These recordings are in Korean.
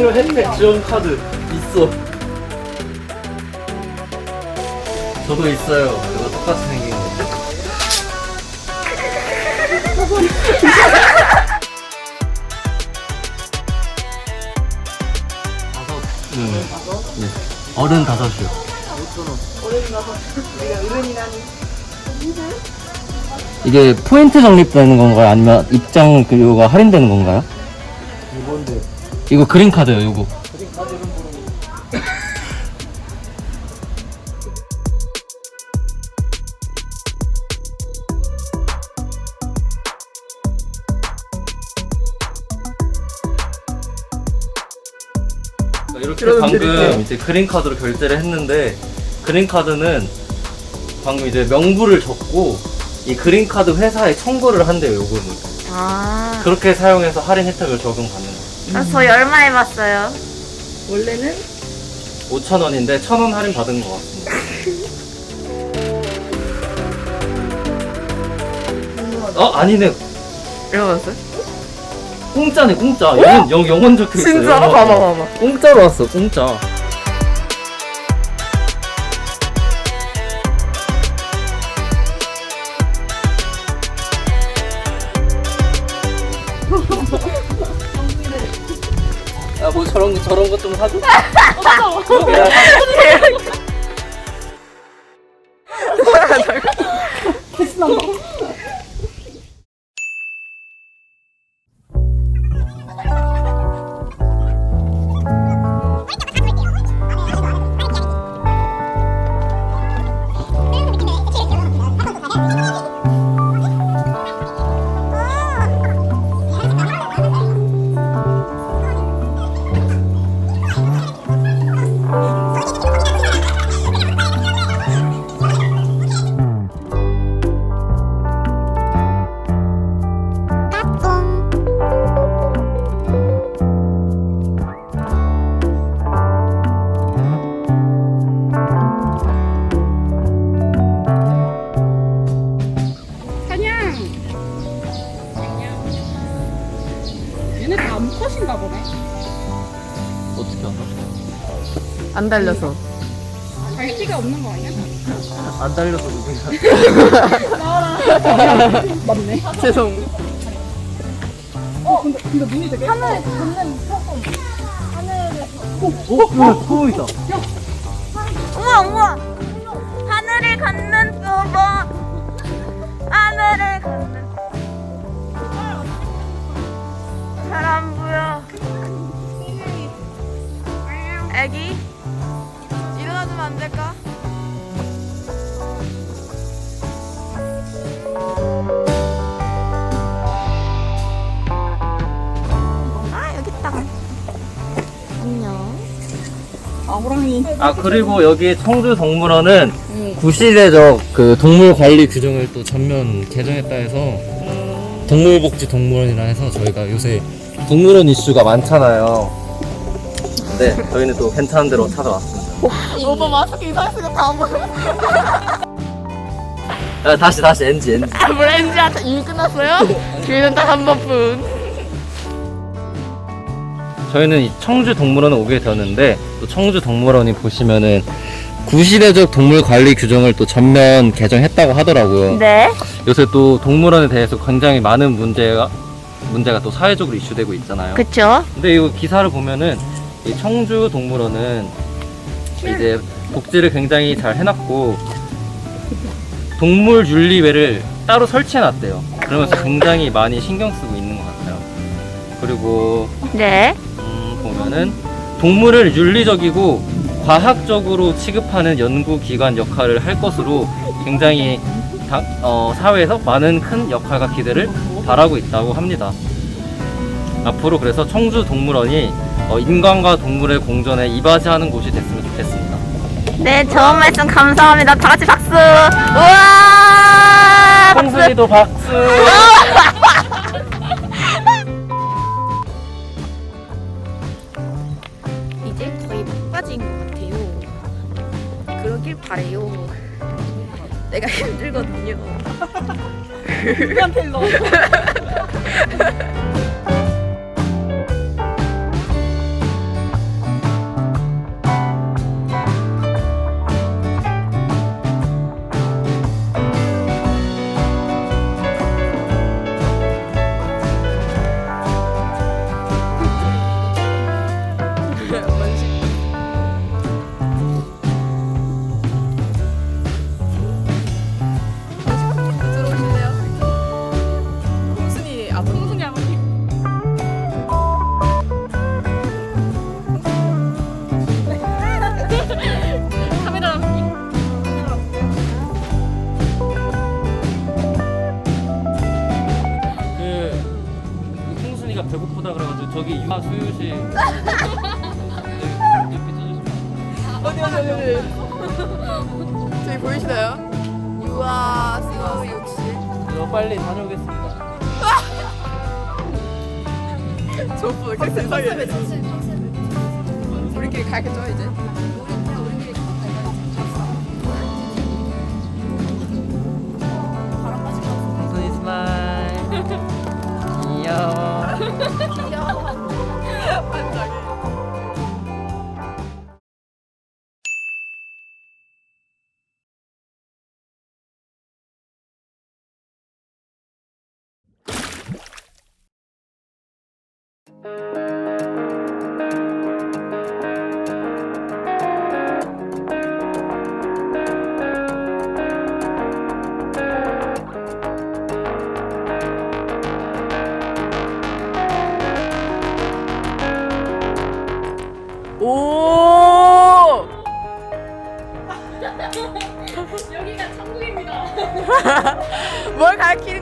야, 입장료 혜택 지원 카드 있어. 저도 있어요. 이거 똑같이 생긴 거. 다섯. 응. 네. 어른 다섯이요. 이게 포인트 적립되는 건가요? 아니면 입장 그료가 할인되는 건가요? 이건데 이거 그린 카드요, 요거. 이렇게 방금 이제 그린 카드로 결제를 했는데 그린 카드는 방금 이제 명부를 적고 이 그린 카드 회사에 청구를 한대요, 요금을. 아, 그렇게 사용해서 할인 혜택을 적용받는 거예요. 아, 저희 얼마 해봤어요? 원래는 5,000원인데 1,000원 할인 받은 것 같습니다. 어 아니네 이러면서? 공짜네 공짜 영원 영, 영원 적혀 있어 진짜로? 봐봐, 봐봐. 공짜로 왔어 공짜 야뭐 저런 거 저런 거좀 사줘 야, 사냥. 달려서. 자기 티가 없는 거 아니야? 안 달려서 누군가 맞네. 죄송. 어, 근데, 근데 눈이 되게. 하늘에 어? 야 소이다 우와, 우와! 하늘을 걷는 소보! 하늘을 걷는. 잘 안 보여. 애기? 아, 호랑이. 아 그리고 여기 청주 동물원은 구시대적 그 동물 관리 규정을 또 전면 개정했다 해서 동물복지 동물원이라 해서 저희가 요새 동물원 이슈가 많잖아요. 네, 저희는 또 괜찮은 데로 찾아왔습니다. 오빠 마스크 이상했으니까 다 보여. 아, 다시 다시 NG NG. 아, 브랜드한테 일 끝났어요? 기회는 딱 한 번뿐. 저희는 이 청주 동물원에 오게 되었는데 또 청주 동물원이 보시면은 구시대적 동물 관리 규정을 또 전면 개정했다고 하더라고요. 네. 요새 또 동물원에 대해서 굉장히 많은 문제가 문제가 또 사회적으로 이슈되고 있잖아요. 그쵸? 근데 이 기사를 보면은 이 청주 동물원은 이제 복지를 굉장히 잘 해놨고 동물 윤리회를 따로 설치해놨대요. 그러면서 굉장히 많이 신경 쓰고 있는 것 같아요. 그리고 네. 음, 보면은 동물을 윤리적이고 과학적으로 취급하는 연구기관 역할을 할 것으로 굉장히 다- 어, 사회에서 많은 큰 역할과 기대를 바라고 있다고 합니다. 앞으로 그래서 청주 동물원이 어, 인간과 동물의 공존에 이바지하는 곳이 됐으면 좋겠습니다. 네, 좋은 말씀 감사합니다. 다 같이 박수! 우와! 박수! 홍순이도 박수! 그러길 바래요. 내가 힘들거든요. 누구한테 일러? 어디 어디 어디 저기 보이시나요? 유아 수유 욕실 저 빨리 다녀오겠습니다. 저분 이렇게 세상에. 우리끼리 가야겠죠 이제 오 여기가 천국입니다. 뭘 가르치는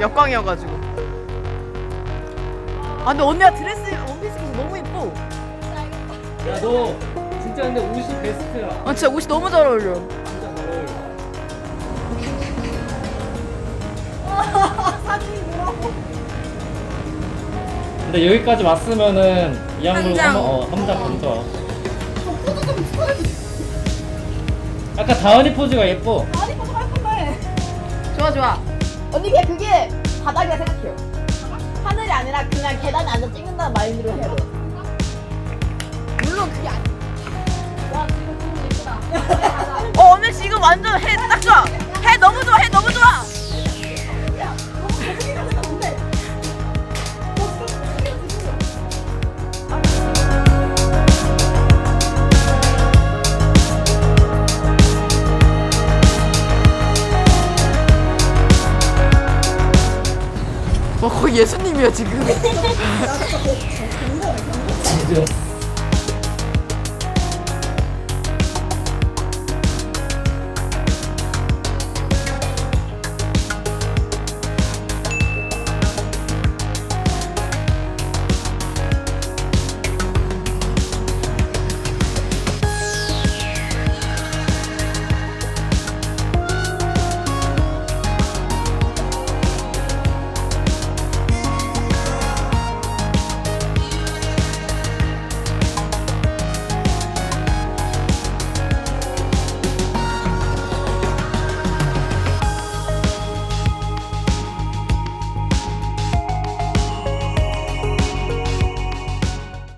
역광이어가지고 아 근데 언니가 드레스 원피스 입어서 너무 예뻐 야너 진짜 근데 옷이 베스트야. 아 진짜 옷이 너무 잘 어울려 진짜 잘 어울려. 근데 여기까지 왔으면은 이양물 한 장. 어, 한장 먼저. 아까 다은이 포즈가 예뻐. 좋아 좋아 언니 그냥 그게 바닥이라 생각해요. 하늘이 아니라 그냥 계단에 앉아 찍는다는 마인드로 해요. 물론 그게 아니. 와 지금 너무 예쁘다. 어 오늘 지금 완전 해 거의 예수님이야 지금 진짜.